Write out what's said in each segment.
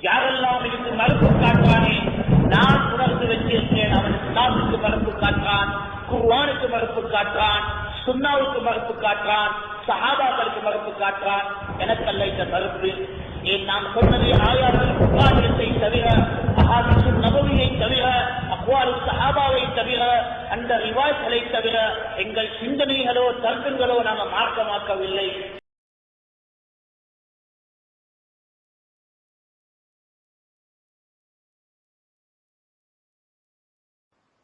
யாரெல்லாம் இதுக்கு மறுப்பு காட்டுவானே? நான் உணர்ந்து வச்சிருக்கேன் அவன் இஸ்லாமுக்கு மறுப்பு காட்டுறான் குர்வானுக்கு மறுப்பு காட்டுறான் சுண்ணாவுக்கு மறுப்பு காட்டுறான் சஹாபாக்களுக்கு மறுப்பு காட்டுறான். எனக்கல்ல இந்த மறுப்பு. ஏன் நாம் சொன்னது ஆயாத்தில் புகாரியத்தை தவிர அஹாதிசு நபவியை தவிர அக்வாலு சஹாபாவை தவிர அந்த ரிவாய்களை தவிர எங்கள் சிந்தனைகளோ தர்க்கங்களோ நாங்கள் மார்க்கமாக்கவில்லை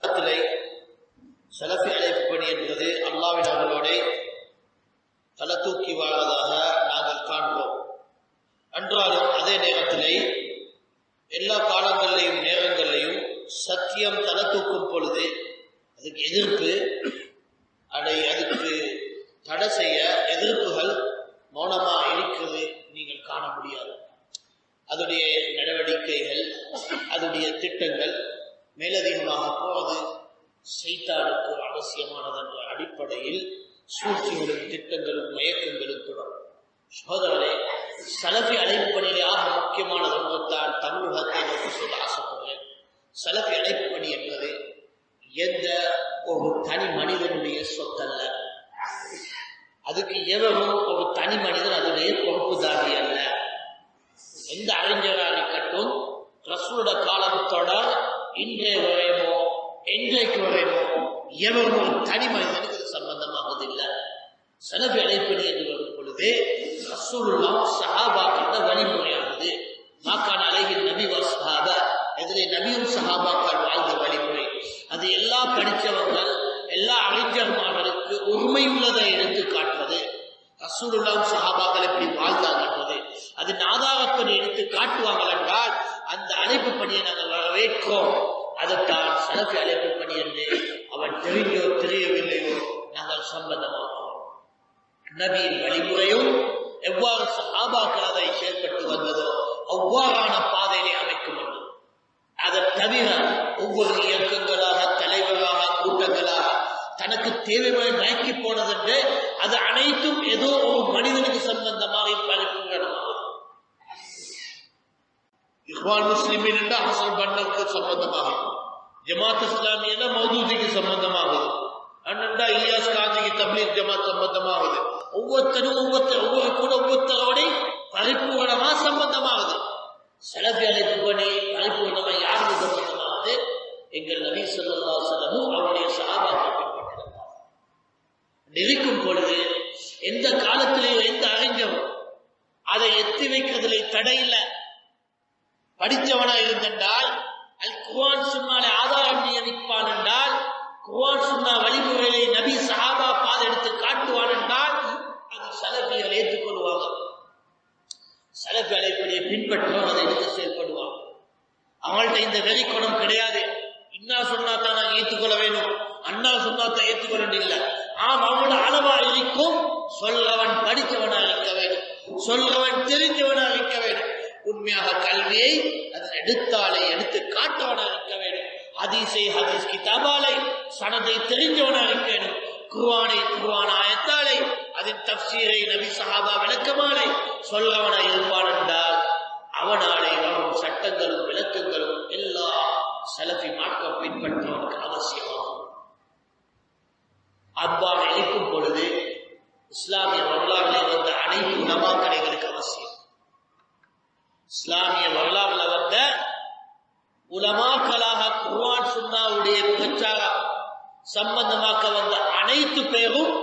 இடத்திலே சலஃபி அழைப்பு பணி என்பது அல்லாவின் அவர்களோட தலை தூக்கி வாழ்வதாக நாங்கள் காண்போம் அன்றாலும் அதே நேரத்திலே எல்லா காலங்களிலையும் நேரங்களிலையும் சத்தியம் தலை தூக்கும் பொழுது அதுக்கு எதிர்ப்பு அதை அதுக்கு தடை செய்ய எதிர்ப்புகள் மௌனமா இருக்கிறது நீங்கள் காண முடியாது. அதனுடைய நடவடிக்கைகள் அதனுடைய திட்டங்கள் மேலதிகமாக போவது செய்தாருக்கு அவசியமானது என்ற அடிப்படையில் சூழ்ச்சிகளும் திட்டங்களும் மயக்கங்களும் தொடரும். சோதரே சலபி அழைப்பு பணியிலே ஆக முக்கியமானது ஒன்றுத்தான் தமிழகத்தை நோக்கி சொல்ல ஆசைப்படுறேன் சலபி அழைப்பு பணி என்பது எந்த ஒரு தனி மனிதனுடைய சொத்தல்ல. அதுக்கு எவரும் ஒரு தனி மனிதன் அதனுடைய பொறுப்புதாரி அல்ல. எந்த அறிஞராக இருக்கட்டும் ரசூலோட காலத்தோட இன்றைய வரையமோ என்றைக்கு வரையமோ எவரும் ஒரு தனி மனிதனுக்கு இது சம்பந்தமாவதில்லை. செலவு அழைப்பணி என்று வரும் பொழுது ரசூலுல்லாம் சஹாபாக்களோட வழிமுறையானது. மாக்கான அழகில் நபி வசாபா இதிலே நபியும் சஹாபாக்கள் வாழ்ந்த வழிமுறை. அது எல்லா படித்தவர்கள் எல்லா அறிஞர்மார்களுக்கு உண்மையுள்ளதை எடுத்து காட்டுவது. ரசூலுல்லாம் சஹாபாக்கள் எப்படி வாழ்ந்தாங்கன்றது அது நாதாகப்பணி எடுத்து காட்டுவாங்கள் என்றால் அந்த அழைப்பு பணியை நாங்கள் வரவேற்கிறோம். அதைத்தான் சனக்கு அழைப்பு பணி என்று அவன் தெரிஞ்சோ தெரியவில்லையோ நாங்கள் சம்பந்தமாகும் நபியின் வழிமுறையும் எவ்வாறு சஹாபாக்கள் அதை செயல்பட்டு வந்ததோ அவ்வாறான பாதையிலே அமைக்கும் என்று. அதை தவிர ஒவ்வொரு இயக்கங்களாக தலைவர்களாக கூட்டங்களாக தனக்கு தேவையான நயக்கி போனதென்று அது அனைத்தும் ஏதோ ஒரு மனிதனுக்கு சம்பந்தமாக பரப்புகிறதா இஹ்வான் முஸ்லிமின் என்ற ஹசன் பன்னருக்கு சம்பந்தமாகும் ஜமாத் இஸ்லாமிய மௌதூஜிக்கு சம்பந்தமாகுது. அண்ணன்டா இலியாஸ் காந்திக்கு தப்லீக் ஜமாத் சம்பந்தமாகுது. ஒவ்வொருத்தரும் ஒவ்வொருத்தர் ஒவ்வொரு கூட ஒவ்வொருத்தரோட பரிபூரணமா சம்பந்தமாகுது. செலவி அழைப்பு பண்ணி பரிபூர்ணமா யாருக்கு சம்பந்தமாகுது எங்கள் நபி சொல்லா செலவும் அவருடைய சாபாக்கள் பின்பற்றிருந்தார் நெருக்கும் பொழுது எந்த காலத்திலேயும் எந்த அறிஞரும் அதை எத்தி வைக்கிறதுல தடையில்லை படித்தவனா இருந்தென்றால் அல் குவான் சுன்னாலே ஆதாரம் நியமிப்பான் என்றால் குவான் சுன்னா வழிமுறைகளை நபி சஹாபா பாதை எடுத்து காட்டுவான் என்றால் அது சலபிகள் ஏற்றுக்கொள்வாங்க சலபி அழைப்படியை பின்பற்றுவான் அதை எடுத்து செயல்படுவான் அவங்கள்ட்ட இந்த வெறி குணம் கிடையாது. இன்னா சொன்னா தான் நான் ஏற்றுக்கொள்ள வேணும். அண்ணா சொன்னா தான் ஏற்றுக்கொள்ள இல்லை ஆம் அவனோட அளவா இருக்கும். சொல்லவன் படித்தவனா இருக்க வேண்டும். சொல்லவன் தெரிஞ்சவனா இருக்க வேண்டும். உண்மையாக கல்வியை அதன் எடுத்தாலே எடுத்து காட்டவனாக இருக்க வேண்டும். ஹதீஸை ஹதீஸ் கிதாபாலை சனதை தெரிஞ்சவனாக இருக்க வேண்டும். குருவானை குருவானா அதன் தப்சீரை நபி சஹாபா விளக்கமாலை சொல்றவனா இருப்பான் என்றால் அவனாலே வரும் சட்டங்களும் விளக்கங்களும் எல்லா செலஃபி மார்க்கம் பின்பற்றுவதற்கு அவசியமாகும். அவ்வாறு இருக்கும் பொழுது இஸ்லாமிய வரலாறுல வந்த அனைத்து உலமாக்கடைகளுக்கு அவசியம். இஸ்லாமிய வரலாறுல வந்த உலமாக்களாக குர்வான் சுன்னாவுடைய பிரச்சாரம் சம்பந்தமாக்க வந்த அனைத்து பேரும்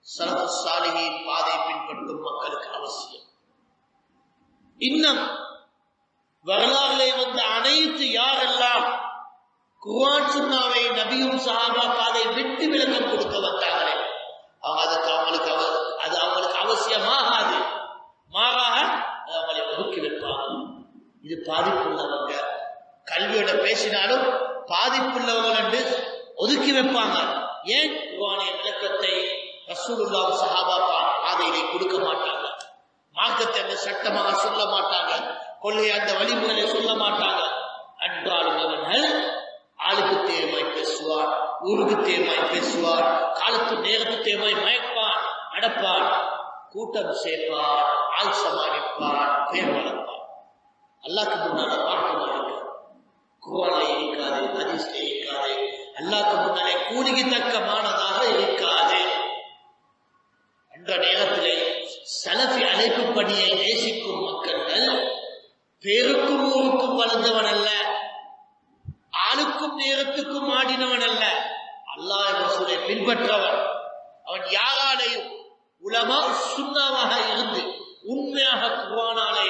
சலஃபு பாதை பின்பற்றும் மக்களுக்கு அவசியம். இன்னும் வரலாறுல வந்த அனைத்து யாரெல்லாம் குர்ஆன் சுன்னாவை நபியும் சஹாபா பாதை விட்டு விளக்கம் கொடுக்க வந்தாங்களே அவங்க அதுக்கு அவங்களுக்கு அவ- அது அவங்களுக்கு அவசியமாகாது. மாறாக அது அவங்களை ஒதுக்கி வைப்பாங்க. இது பாதிப்புள்ளவங்க. கல்வியோட பேசினாலும் பாதிப்புள்ளவங்க என்று ஒதுக்கி வைப்பாங்க. ஏன் குர்ஆனிய விளக்கத்தை ரசூலுல்லாஹ் சஹாபாப்பா பா- பாதையிலே கொடுக்க மாட்டாங்க. மார்க்கத்தை அந்த சட்டமாக சொல்ல மாட்டாங்க. கொள்கை அந்த வழிமுறையை சொல்ல மாட்டாங்க. அன்றாலும் அவர்கள் ஆளுக்கு தேவாய் பேசுவார் ஊருக்கு தேவாய் பேசுவார் காலத்து நேரத்து தேவாய் மயப்பான் நடப்பான் கூட்டம் சேர்ப்பார் ஆள் சமாளிப்பார் பேர் வளர்ப்பார். அல்லாக்கு முன்னால மாற்றமா இருக்கு. குரான்ல இருக்காது ஹதீஸ்ல இருக்காது. அல்லாக்கு முன்னாலே கூலிக்கு தக்கமானதாக இருக்காது. என்ற நேரத்திலே சலஃபி அழைப்பு பணியை நேசிக்கும் மக்கள்கள் பேருக்கும் ஊருக்கும் வளர்ந்தவன் அல்ல ஆளுக்கும் நேரத்துக்கும் ஆடினவன் அல்ல. அல்லாஹ் ரசூலை பின்பற்றவன் அவன் யாராலையும் உலமா சுண்ணாவாக இருந்து உண்மையாக குவானாலே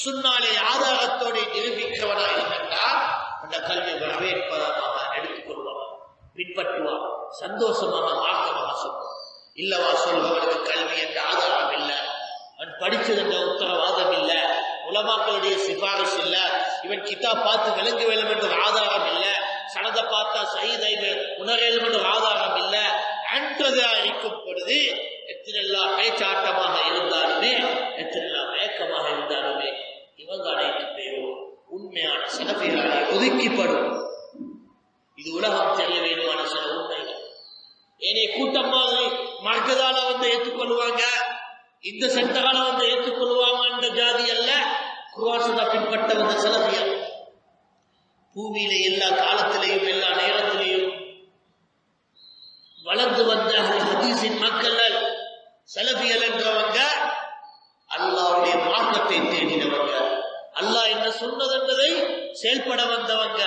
சுன்னாலே ஆதாரத்தோடு நிரூபிக்கிறவனாக இருந்தால் அந்த கல்வி வரவேற்பதாக எடுத்துக்கொள்வான் பின்பற்றுவான் சந்தோஷமாக மார்க்கமாக சொல்வான். இல்லவா சொல்பவனுக்கு கல்வி என்ற ஆதாரம் இல்லை. அவன் படிச்சது என்ற உத்தரவாதம் இல்லை. உலமாக்களுடைய சிபாரிசு இல்ல. இவன் கிதா பார்த்து விளங்க வேண்டும் என்ற ஆதாரம் இல்லை. சனதை பார்த்தா சைதை உணரேலும் என்ற ஆதாரம் இல்லை. அன்றதா இருக்கும் பொழுது எத்தனெல்லாம் பேச்சாட்டமாக இருந்தாலுமே எத்தனெல்லாம் மயக்கமாக இருந்தாலுமே இவங்க அனைத்து பேரும் உண்மையான சனபேராலே ஒதுக்கிப்படும். இது உலகம் தெரிய ஏனைய கூட்டம் மாதிரி மர்க்கதால வந்து ஏற்றுக்கொள்வாங்க இந்த சென்டரால வந்து ஏற்றுக்கொள்வாங்கன்ற ஜாதி அல்ல குர்ஆன் பின்பற்ற வந்த சலபியர் பூமியில எல்லா காலத்திலையும் எல்லா நேரத்திலையும் வளர்ந்து வந்த அஹ்லுல் ஹதீஸின் மக்கள் சலபியல் என்றவங்க அல்லாவுடைய மார்க்கத்தை தேடினவங்க. அல்லாஹ் என்ன சொன்னதென்றதை செயல்பட வந்தவங்க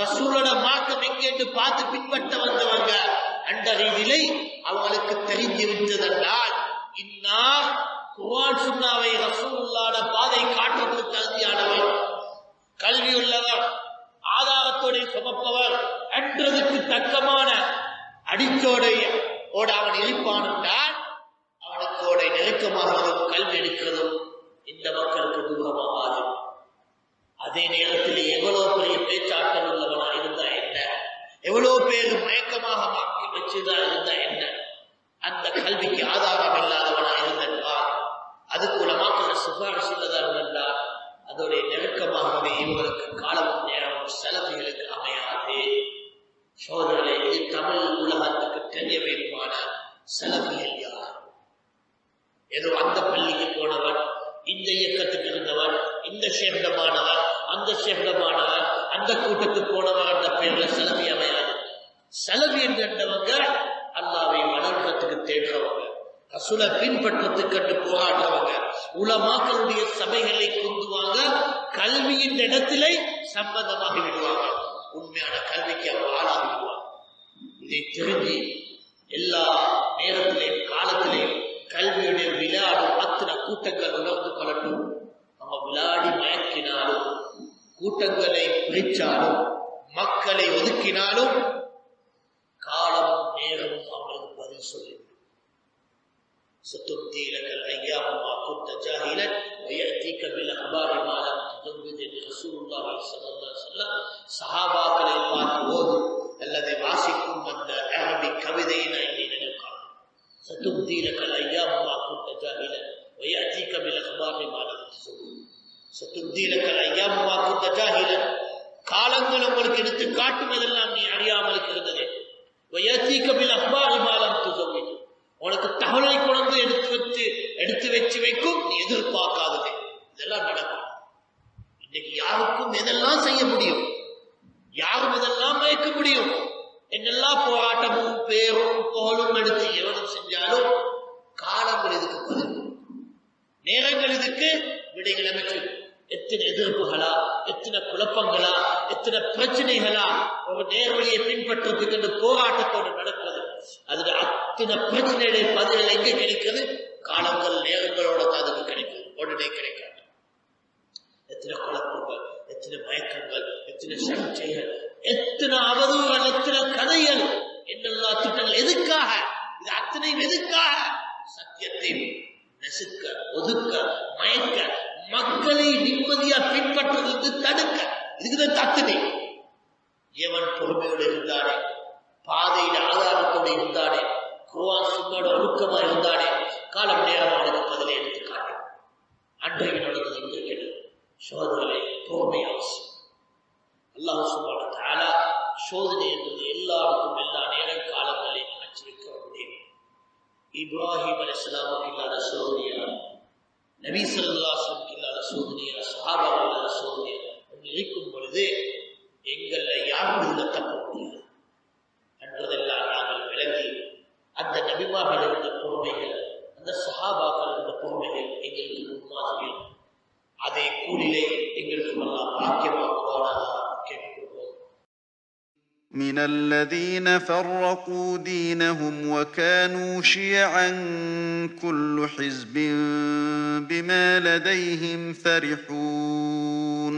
ரசூலோட மார்க்கம் எங்கே என்று பார்த்து பின்பற்ற வந்தவங்க. அந்த ரீதியிலே அவங்களுக்கு தெரிஞ்சு விட்டதென்றால் இன்னா குர்ஆன் சுன்னாவை ரசூலுல்லாஹ்ட பாதை காட்டுறதுக்கு தகுதியானவர் கல்வி உள்ளவர் ஆதாரத்தோடு சுமப்பவர் என்றதுக்கு தக்கமான அடிச்சோடைய ஓட அவன் இருப்பான் என்றால் அவனுக்கு ஓட நெருக்கமாகிறதும் கல்வி எடுக்கிறதும் இந்த மக்களுக்கு தூரமாகாது. அதே நேரத்தில் எவ்வளவு பெரிய பேச்சாற்றல் உள்ளவனா இருந்தா என்ன? எவ்வளவு பேர் மயக்கமாக மாக்கி வச்சுதான் இருந்தா என்ன அந்த கல்விக்கு ஆதாரம் இல்லாதவனா இருந்திருப்பார் அதுக்கு உலமாக்கள் சிபாரிசு இல்லதா இருந்தால் அதோடைய நெருக்கமாகவே இவங்களுக்கு காலமும் நேரமும் செலவுகளுக்கு அமையாது. சோதனை இது தமிழ் உலகத்துக்கு தெரிய வேண்டுமான செலவுகள் யார்? ஏதோ அந்த பள்ளிக்கு போனவன் இந்த இயக்கத்துக்கு இருந்தவன் இந்த சேர்ந்தமானவன் அந்த சேர்ந்தமானவன் அந்த கூட்டத்துக்கு போனவர் என்ற பெயர்ல செலவி அமையாது. செலவி என்றவங்க அல்லாவை வளர்க்கறதுக்கு தேடுறவங்க. ரசூலை பின்பற்றத்துக்கட்டு கண்டு போராடுறவங்க. உலமாக்களுடைய சபைகளை கொண்டுவாங்க கல்வியின் இடத்திலே சம்பந்தமாகி விடுவாங்க. உண்மையான கல்விக்கு அவங்க ஆளாகி விடுவாங்க. இதை தெரிஞ்சு எல்லா நேரத்திலேயும் காலத்திலேயும் கல்வியுடைய விளையாடும் அத்தனை கூட்டங்கள் உணர்ந்து கொள்ளட்டும் அவங்க விளையாடி மயக்கினாலும் கூட்டங்களை பிரிச்சாலும் மக்களை ஒதுக்கினாலும் ستبدي لك الايام ما كنت جاهلا وياتيك بالاخبار ما لم تزود رسول الله صلى الله عليه وسلم சஹாபாக்களை பார்த்து ஓது அல்லது வாசிக்கும் அந்த அரபி கவிதையை நான் எண்ணி நினைப்பான் ستبدي لك الايام ما كنت جاهلا وياتيك بالاخبار ما لم تزود ستبدي لك الايام ما كنت جاهلا காலங்கள் உங்களுக்கு எடுத்து காட்டுவதெல்லாம் நீ அறியாமல் இருந்ததே وياتيك بالاخبار ما لم تزود உனக்கு தகவலை எடுத்து வச்சு எடுத்து வச்சு வைக்கும் நீ எதிர்பார்க்காதது. இதெல்லாம் நடக்கும். இன்னைக்கு யாருக்கும் எதெல்லாம் செய்ய முடியும்? யாரும் இதெல்லாம் மயக்க முடியும்? என்னெல்லாம் போராட்டமும் பேரும் புகழும் எடுத்து எவனும் செஞ்சாலும் காலங்கள் இதுக்கு பதில் நேரங்கள் இதுக்கு விடைகள் அமைச்சு. எத்தனை எதிர்ப்புகளா எத்தனை குழப்பங்களா எத்தனை பிரச்சனைகளா ஒரு நேர்வழியை பின்பற்றுறதுக்கு போராட்டத்தோடு நடக்கிறது அதுல அத்தனை பிரச்சனைகளை பதில் எங்க கிடைக்கிறது? காலங்கள் நேரங்களோட அதுக்கு கிடைக்கும். உடனே கிடைக்காது. எத்தனை குழப்பங்கள் எத்தனை மயக்கங்கள் எத்தனை சர்ச்சைகள் எத்தனை அவதூறுகள் எத்தனை கதைகள் என்னெல்லாம் திட்டங்கள் எதுக்காக? இது அத்தனையும் எதுக்காக? சத்தியத்தை நெசுக்க ஒதுக்க மயக்க மக்களை நிம்மதியா பின்பற்றுவதற்கு தடுக்க. இதுக்குதான் தத்துனை ஏவன் பொறுமையோடு இருந்தானே. பாதையில ஆதாரத்தோடு இருந்தானே. குர்ஆன் சுன்னோட ஒழுக்கமா இருந்தானே. காலம் நேரமானது அவனுக்கு பதிலை எடுத்து காட்டும் அன்றைக்கு நடந்தது இன்றைக்கு சோதனை பொறுமை அவசியம் அல்லாஹ் சுபான தாலா சோதனை என்பது எல்லாருக்கும் எல்லா நேர காலங்களையும் அமைச்சிருக்க முடியும் இப்ராஹிம் அலைஹிஸ்ஸலாமுக்கு இல்லாத சோதனையா? நபி ஸல்லல்லாஹு இல்லாத சோதனையா? சஹாபாவுக்கு இல்லாத சோதனை இருக்கும் பொழுது எங்களை யாரும் இதில் தப்ப முடியாது என்பதெல்லாம் நாங்கள் விளங்கி அந்த நபிமார்கள் இருந்த பொறுமைகள் அந்த சஹாபாக்கள் இருந்த பொறுமைகள் எங்களுக்கு முன்மாதிரிகள் அதை கூலிலே எங்களுக்கு நல்லா பாக்கியமாக்குவானாக கேட்டுக்கொள்வோம் من الذين فرقوا دينهم وكانوا شيعا كل حزب بما لديهم فرحون